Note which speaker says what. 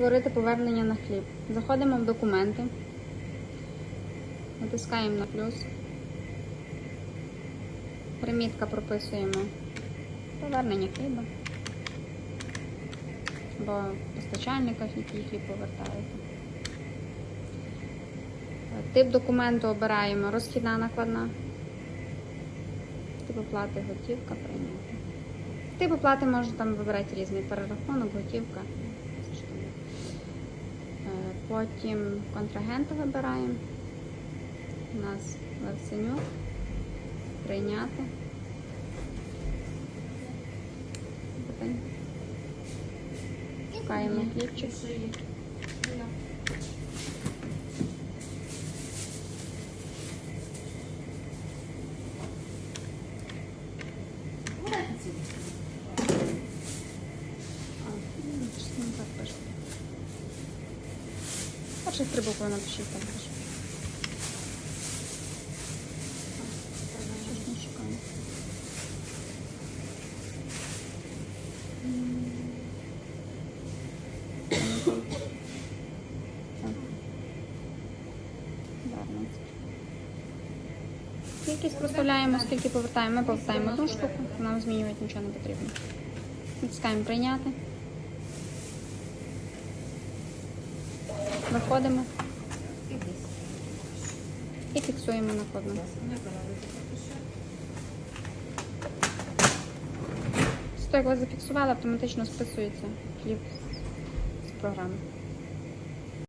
Speaker 1: Створити повернення на хліб. Заходимо в документи. Натискаємо на плюс. Примітка прописуємо повернення хліба. Бо постачальника, який хліб повертаєте. Тип документу обираємо розхідна накладна. Тип оплати готівка прийняти. Тип оплати можна там вибирати різний перерахунок, готівка. Потім контрагента вибираємо. У нас Левсенюк. Прийняти. Шукаємо хлібчик. А, Перших три букви напишіть так пише. Що ж ми шукаємо? Так. Дарницький. Кількість проставляємо, скільки повертаємо. Ми повертаємо одну штуку, нам змінювати нічого не потрібно. Натискаємо прийняти. Виходимо і фіксуємо накладну. Сто, як вас зафіксували, автоматично списується хліб з програми.